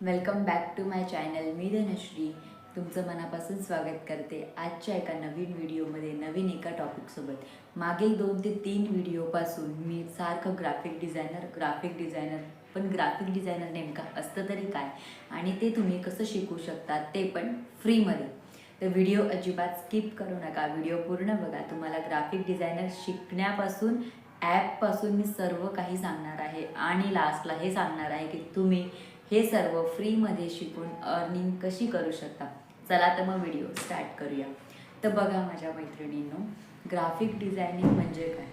Welcome back to my channel मी धनश्री तुमचं मनापासून स्वागत करते आजच्या एका नवीन व्हिडिओमध्ये नवीन एका टॉपिकसोबत मागील दोन ते तीन व्हिडिओपासून मी सारखं ग्राफिक डिझायनर ग्राफिक डिझायनर पण ग्राफिक डिझायनर नेमका असतं तरी काय? आणि ते तुम्ही कसं शिकू शकता ते पण फ्रीमध्ये तर व्हिडिओ अजिबात स्किप करू नका. व्हिडिओ पूर्ण बघा. तुम्हाला ग्राफिक डिझायनर शिकण्यापासून ॲपपासून मी सर्व काही सांगणार आहे. आणि लास्टला हे सांगणार आहे की तुम्ही हे सर्व फ्रीमध्ये शिकून अर्निंग कशी करू शकता? चला तर मग व्हिडिओ स्टार्ट करूया. तर बघा माझ्या मैत्रिणींनो ग्राफिक डिझायनिंग म्हणजे काय?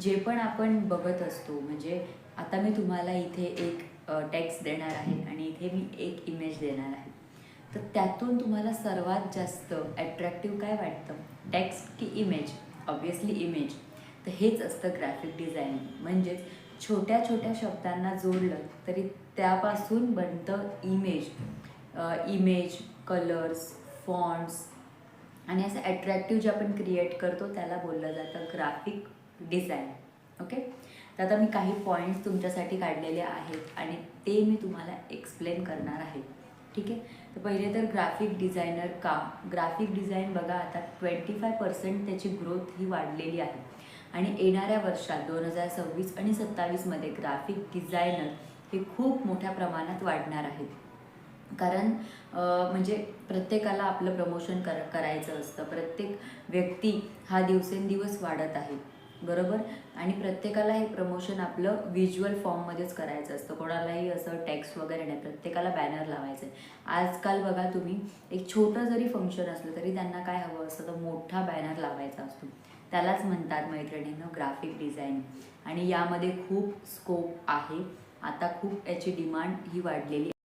जे पण आपण बघत असतो म्हणजे आता मी तुम्हाला इथे एक टेक्स्ट देणार आहे आणि इथे मी एक इमेज देणार आहे. तर त्यातून तुम्हाला सर्वात जास्त अट्रॅक्टिव्ह काय वाटतं? टेक्स्ट की इमेज ऑब्वियसली इमेज तर हेच असतं ग्राफिक डिझायनिंग म्हणजेच छोट्या छोट्या शब्दांना जोडलं तरी त्यापासून बनतं इमेज इमेज कलर्स फॉन्ट्स आणि असं अट्रॅक्टिव्ह जे आपण क्रिएट करतो त्याला बोललं जातं ग्राफिक डिझाईन ओके तर आता मी काही पॉईंट्स तुमच्यासाठी काढलेले आहेत आणि ते मी तुम्हाला एक्सप्लेन करणार आहे. ठीक आहे? तर पहिले तर ग्राफिक डिझायनर का ग्राफिक डिझाईन बघा आता ट्वेंटी फाय पर्सेंट त्याची ग्रोथ ही वाढलेली आहे. आणि येणाऱ्या वर्षात दोन हजार सव्वीस आणि सत्तावीसमध्ये ग्राफिक डिझायनर हे खूप मोठ्या प्रमाणात वाढणार आहेत. कारण म्हणजे प्रत्येकाला आपलं प्रमोशन कर करायचं असतं. प्रत्येक व्यक्ती हा दिवसेंदिवस वाढत आहे. बरोबर? आणि प्रत्येकाला हे प्रमोशन आपलं व्हिज्युअल फॉर्ममध्येच करायचं असतं. कोणालाही असं टॅक्स वगैरे नाही. प्रत्येकाला बॅनर लावायचं. आहे आजकाल बघा तुम्ही एक छोटं जरी फंक्शन असलं तरी त्यांना काय हवं असतं? तर मोठा बॅनर लावायचा असतो. त्यालाच म्हणतात मैत्रिणींनो ग्राफिक डिझाईन आणि यामध्ये खूप स्कोप आहे. आता खूप याची डिमांड ही वाढलेली आहे.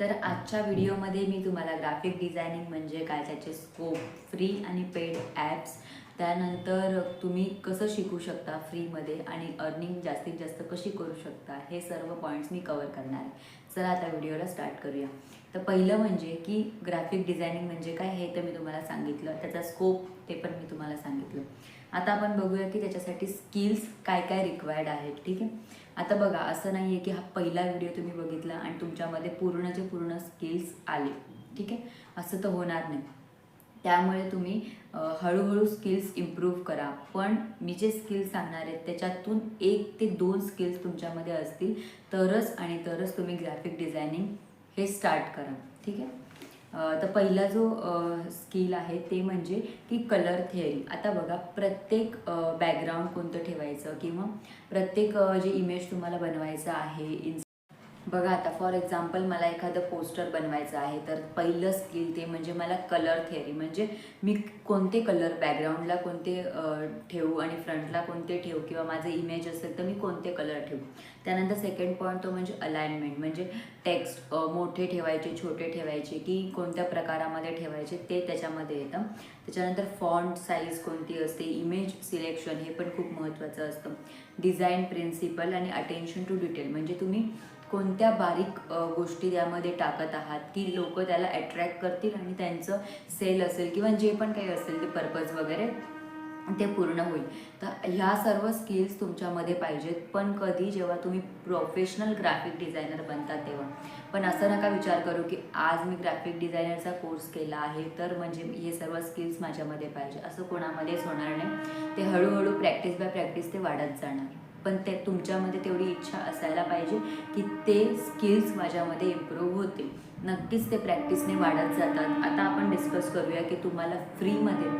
तर आजच्या व्हिडिओमध्ये मी तुम्हाला ग्राफिक डिझायनिंग म्हणजे काय? त्याचे स्कोप फ्री आणि पेड ॲप्स त्यानंतर तुम्ही कसं शिकू शकता फ्रीमध्ये आणि अर्निंग जास्तीत जास्त कशी करू शकता हे सर्व पॉईंट्स मी कवर करणार आहे. चला आता व्हिडिओला स्टार्ट करूया. तर पहिलं म्हणजे की ग्राफिक डिझायनिंग म्हणजे काय हे तर मी तुम्हाला सांगितलं. त्याचा स्कोप ते पण मी तुम्हाला सांगितलं. आता आपण बघूया की त्याच्यासाठी स्किल्स काय काय रिक्वायर्ड आहेत ठीक आहे? आता बघा असं नाही आहे की हा पहिला व्हिडिओ तुम्ही बघितला आणि तुमच्यामध्ये पूर्णचे पूर्ण स्किल्स आले ठीक आहे? असं तर होणार नाही. त्यामुळे तुम्ही हळूहळू स्किल्स इम्प्रूव्ह करा. पण मी जे स्किल्स सांगणार आहेत त्याच्यातून एक ते दोन स्किल्स तुमच्यामध्ये असतील तरच आणि तरच तुम्ही ग्राफिक डिझायनिंग हे स्टार्ट करा. ठीक आहे? तर पहिला जो स्किल आहे ते म्हणजे की कलर थेअरी आता बघा प्रत्येक बॅकग्राऊंड कोणतं ठेवायचं किंवा प्रत्येक जे इमेज तुम्हाला बनवायचं आहे इन बघा आता फॉर एक्झाम्पल मला एखादं पोस्टर बनवायचं आहे तर पहिलं स्किल ते म्हणजे मला कलर थेअरी म्हणजे मी कोणते कलर बॅकग्राऊंडला कोणते ठेवू आणि फ्रंटला कोणते ठेवू किंवा माझं इमेज असेल तर मी कोणते कलर ठेवू. त्यानंतर सेकंड पॉईंट तो म्हणजे अलाइनमेंट म्हणजे टेक्स्ट मोठे ठेवायचे छोटे ठेवायचे की कोणत्या प्रकारामध्ये ठेवायचे ते त्याच्यामध्ये येतं. त्याच्यानंतर फॉन्ट साईज कोणती असते इमेज सिलेक्शन हे पण खूप महत्त्वाचं असतं. डिझाईन प्रिन्सिपल आणि अटेन्शन टू डिटेल म्हणजे तुम्ही कोणत्या बारीक गोष्टी त्यामध्ये टाकत आहात की लोक त्याला अट्रॅक्ट करतील आणि त्यांचं सेल असेल किंवा जे पण काही असेल ते पर्पज वगैरे ते पूर्ण होईल. तर ह्या सर्व स्किल्स तुमच्यामध्ये पाहिजेत. पण कधी जेव्हा तुम्ही प्रोफेशनल ग्राफिक डिझायनर बनता तेव्हा. पण असं नका विचार करू की आज मी ग्राफिक डिझायनरचा कोर्स केला आहे तर म्हणजे हे सर्व स्किल्स माझ्यामध्ये पाहिजे. असं कोणामध्येच होणार नाही. ते हळूहळू प्रॅक्टिस बाय प्रॅक्टिस ते वाढत जाणार. पण ते तुमच्यामध्ये तेवढी इच्छा असायला पाहिजे की ते स्किल्स माझ्यामध्ये इम्प्रूव्ह होते नक्कीच ते प्रॅक्टिसने वाढत जातात. आता आपण डिस्कस करूया की तुम्हाला फ्रीमध्ये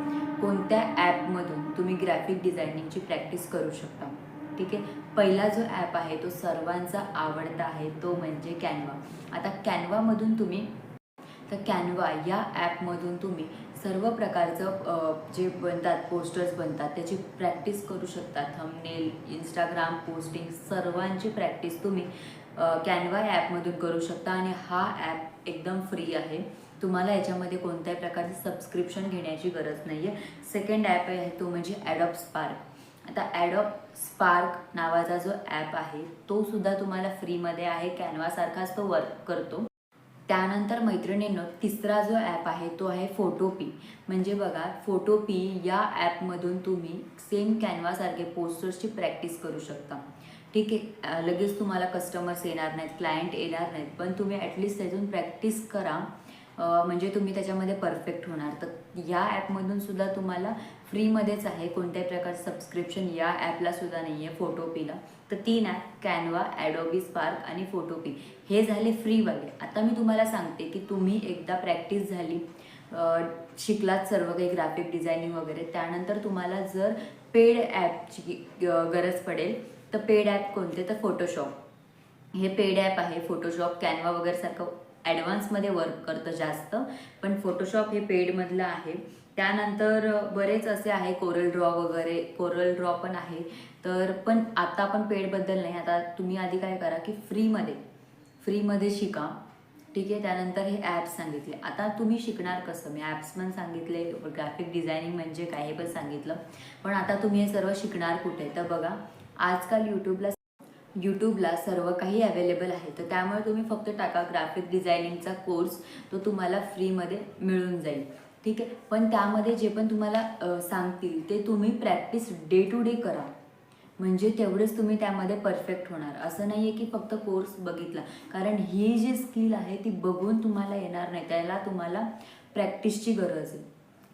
कोणत्या ॲपमधून तुम्ही ग्राफिक डिझायनिंगची प्रॅक्टिस करू शकता. ठीक आहे? पहिला जो ॲप आहे तो सर्वांचा आवडता आहे तो म्हणजे कॅनवा आता कॅनवामधून तुम्ही तर कॅनवा या ॲपमधून तुम्ही सर्व प्रकारचं जे बनतात पोस्टर्स बनतात त्याची प्रॅक्टिस करू शकता. थंबनेल इंस्टाग्राम पोस्टिंग सर्वांची प्रॅक्टिस तुम्ही कॅनवा ॲपमधून करू शकता आणि हा ॲप एकदम फ्री आहे. तुम्हाला याच्यामध्ये कोणत्याही प्रकारचे सबस्क्रिप्शन घेण्याची गरज नाही आहे सेकंड ॲप आहे तो म्हणजे ॲडॉप स्पार्क आता ॲडॉप स्पार्क नावाचा जो ॲप आहे तो सुद्धा तुम्हाला फ्रीमध्ये आहे. कॅनवासारखाच तो वर्क करतो. त्यानंतर मैत्रिणींनो तिसरा जो ॲप आहे तो आहे फोटोपी म्हणजे बघा फोटोपी या ॲपमधून तुम्ही सेम कॅनवासारखे पोस्टर्सची प्रॅक्टिस करू शकता. ठीक आहे? लगेच तुम्हाला कस्टमर्स येणार नाहीत क्लायंट येणार नाहीत पण तुम्ही ॲटलिस्ट त्यातून प्रॅक्टिस करा. म्हणजे तुम्ही त्याच्यामध्ये परफेक्ट होणार. तर या ॲपमधून सुद्धा तुम्हाला फ्रीमध्येच आहे कोणत्याही प्रकारचं सबस्क्रिप्शन या ॲपला सुद्धा नाही आहे फोटोपीला तर तीन ॲप कॅनवा ॲडोबी स्पार्क आणि फोटोपी हे झाले फ्रीवाले आता मी तुम्हाला सांगते की तुम्ही एकदा प्रॅक्टिस झाली शिकलात सर्व काही ग्राफिक डिझायनिंग वगैरे त्यानंतर तुम्हाला जर पेड ॲपची गरज पडेल तर पेड ॲप कोणते? तर फोटोशॉप हे पेड ॲप आहे फोटोशॉप कॅनवा वगैरे सारखं ॲडव्हान्समध्ये वर्क करतं जास्त पण फोटोशॉप हे पेडमधलं आहे. त्यानंतर बरेच असे आहे कोरल ड्रॉ वगैरे कोरल ड्रॉ पण आहे. तर पण आता पण पेडबद्दल नाही. आता तुम्ही आधी काय करा की फ्रीमध्ये फ्रीमध्ये शिका. ठीक आहे? त्यानंतर हे ॲप्स सांगितले. आता तुम्ही शिकणार कसं? मी ॲप्स पण सांगितले ग्राफिक डिझायनिंग म्हणजे काय हे पण सांगितलं. पण आता तुम्ही हे सर्व शिकणार कुठे? तर बघा आजकाल यूट्यूबला यूट्यूबला सर्व काही अवेलेबल आहे. तर त्यामुळे तुम्ही फक्त टाका ग्राफिक डिझायनिंगचा कोर्स तो तुम्हाला फ्रीमध्ये मिळून जाईल. ठीक आहे? पण त्यामध्ये जे पण तुम्हाला सांगतील ते तुम्ही प्रॅक्टिस डे टू डे करा. म्हणजे तेवढेच तुम्ही त्यामध्ये परफेक्ट होणार. असं नाही आहे की फक्त कोर्स बघितला. कारण ही जी स्किल आहे ती बघून तुम्हाला येणार नाही. त्याला तुम्हाला प्रॅक्टिसची गरज आहे.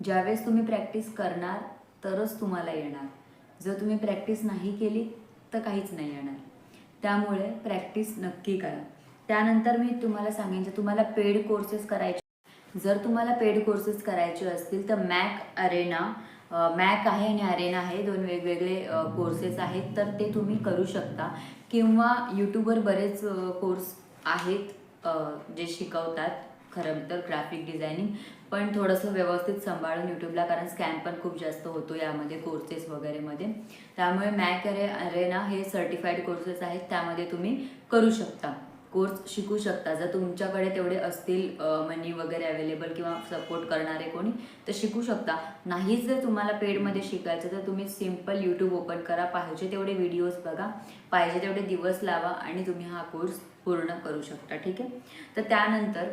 ज्यावेळेस तुम्ही प्रॅक्टिस करणार तरच तुम्हाला येणार. जर तुम्ही प्रॅक्टिस नाही केली तर काहीच नाही येणार. त्यामुळे प्रॅक्टिस नक्की करा. त्यानंतर मी तुम्हाला सांगेन जर तुम्हाला पेड कोर्सेस करायचे जर तुम्हाला पेड कोर्सेस करायचे असतील तर मॅक अरेना मॅक आहे आणि अरेना आहे दोन वेगवेगळे कोर्सेस आहेत तर ते तुम्ही करू शकता. किंवा यूट्यूबवर बरेच कोर्स आहेत जे शिकवतात. खरं तर ग्राफिक डिझायनिंग पण थोडंसं व्यवस्थित सांभाळून यूट्यूबला कारण स्कॅम पण खूप जास्त होतो यामध्ये कोर्सेस वगैरेमध्ये त्यामुळे मॅक अरे अरेना हे सर्टिफाईड कोर्सेस आहेत त्यामध्ये तुम्ही करू शकता. कोर्स शिकू शकता. जर तुमच्याकडे तेवढे असतील मनी वगैरे अवेलेबल किंवा सपोर्ट करणारे कोणी तर शिकू शकता. नाहीच जर तुम्हाला पेडमध्ये शिकायचं तर तुम्ही सिंपल यूट्यूब ओपन करा. पाहिजे तेवढे व्हिडिओज बघा. पाहिजे तेवढे दिवस लावा आणि तुम्ही हा कोर्स पूर्ण करू शकता. ठीक आहे? तर त्यानंतर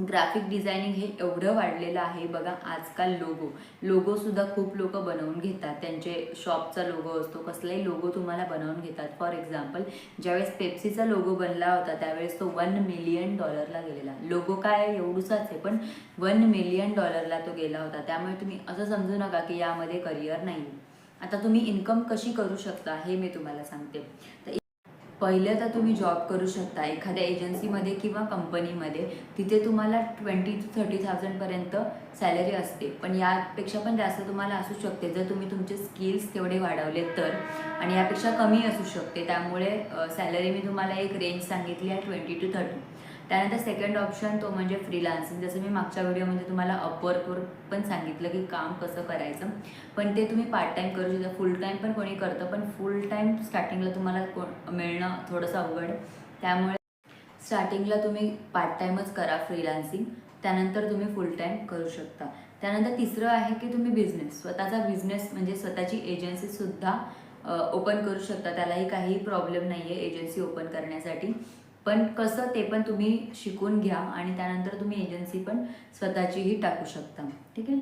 ग्राफिक डिझायनिंग हे एवढं वाढलेलं आहे. बघा आजकाल लोगो लोगोसुद्धा खूप लोक बनवून घेतात. त्यांचे शॉपचा लोगो असतो कसलाही लोगो तुम्हाला बनवून घेतात. फॉर एक्झाम्पल ज्यावेळेस पेप्सीचा लोगो बनला होता त्यावेळेस तो वन मिलियन डॉलरला गेलेला. लोगो काय आहे? आहे. पण वन मिलियन डॉलरला तो गेला होता. त्यामुळे तुम्ही असं समजू नका की यामध्ये करिअर नाही आता तुम्ही इन्कम कशी करू शकता हे मी तुम्हाला सांगते. तर पहिले तर तुम्ही जॉब करू शकता एखाद्या एजन्सीमध्ये किंवा कंपनीमध्ये तिथे तुम्हाला ट्वेंटी टू थर्टी थाउजंडपर्यंत सॅलरी असते. पण यापेक्षा पण जास्त तुम्हाला असू शकते. जर तुम्ही तुमचे स्किल्स तेवढे वाढवले तर. आणि यापेक्षा कमी असू शकते. त्यामुळे सॅलरी मी तुम्हाला एक रेंज सांगितली आहे ट्वेंटी टू थर्टी त्यानंतर सेकंड ऑप्शन तो म्हणजे फ्रीलान्सिंग जसं मी मागच्या व्हिडिओमध्ये तुम्हाला अपवर्कवर पण सांगितलं की काम कसं करायचं. पण ते तुम्ही पार्ट टाईम करू शकता. फुल टाईम पण कोणी करतं पण फुल टाईम स्टार्टिंगला तुम्हाला कोण मिळणं थोडंसं अवघड. त्यामुळे स्टार्टिंगला तुम्ही पार्ट टाईमच करा फ्रीलान्सिंग त्यानंतर तुम्ही फुल टाईम करू शकता. त्यानंतर तिसरं आहे की तुम्ही बिझनेस स्वतःचा बिझनेस म्हणजे स्वतःची एजन्सीसुद्धा ओपन करू शकता. त्यालाही काही प्रॉब्लेम नाही आहे एजन्सी ओपन करण्यासाठी. पण कसं ते पण तुम्ही शिकून घ्या आणि त्यानंतर तुम्ही एजन्सी पण स्वतःचीही टाकू शकता. ठीक आहे?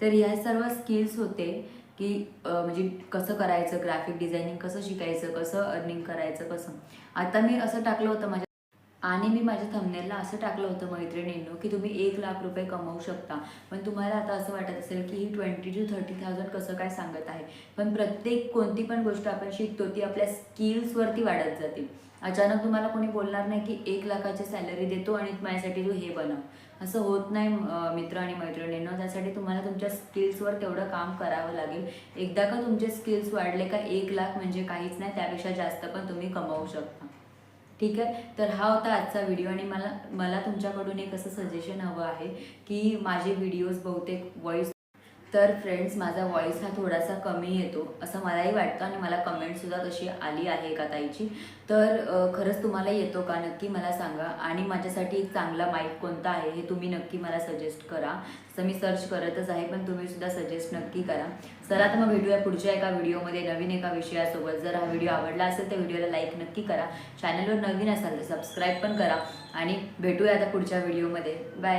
तर ह्या सर्व स्किल्स होते की म्हणजे कसं करायचं ग्राफिक डिझायनिंग कसं शिकायचं कसं अर्निंग करायचं कसं? आता मी असं टाकलं होतं माझ्या आणि मी माझ्या थंबनेलला असं टाकलं होतं मैत्रिणींनो की तुम्ही एक लाख रुपये कमवू शकता. पण तुम्हाला आता असं वाटत असेल की ही ट्वेंटी टू थर्टी थाउजंड कसं काय सांगत आहे? पण प्रत्येक कोणती पण गोष्ट आपण शिकतो ती आपल्या स्किल्सवरती वाढत जाते. अचानक तुम्हाला कोणी बोलणार नाही की एक लाखाची सॅलरी देतो आणि माझ्यासाठी तू हे बनव. असं होत नाही मित्र आणि मैत्रिणींना. त्यासाठी तुम्हाला तुमच्या स्किल्सवर तेवढं काम करावं लागेल. एकदा का तुमचे स्किल्स वाढले का एक लाख म्हणजे काहीच नाही त्यापेक्षा जास्त पण तुम्ही कमावू शकता. ठीक आहे? तर हा होता आजचा व्हिडिओ आणि मला मला तुमच्याकडून एक असं सजेशन हवं आहे की माझे व्हिडिओज बहुतेक वॉईस तर फ्रेंड्स माझा व्हॉईस हा थोडासा कमी येतो असं मलाही वाटतं आणि मला कमेंटसुद्धा तशी आली आहे एका ताईची. तर खरंच तुम्हाला येतो का? नक्की मला सांगा. आणि माझ्यासाठी एक चांगला माईक कोणता आहे हे तुम्ही नक्की मला सजेस्ट करा. तसं मी सर्च करतच आहे पण तुम्हीसुद्धा सजेस्ट नक्की करा. चला तर मग भेटूया पुढच्या एका व्हिडिओमध्ये नवीन एका विषयासोबत. जर हा व्हिडिओ आवडला असेल तर व्हिडिओला लाईक नक्की करा. चॅनलवर नवीन असाल तर सबस्क्राईब पण करा. आणि भेटूया आता पुढच्या व्हिडिओमध्ये बाय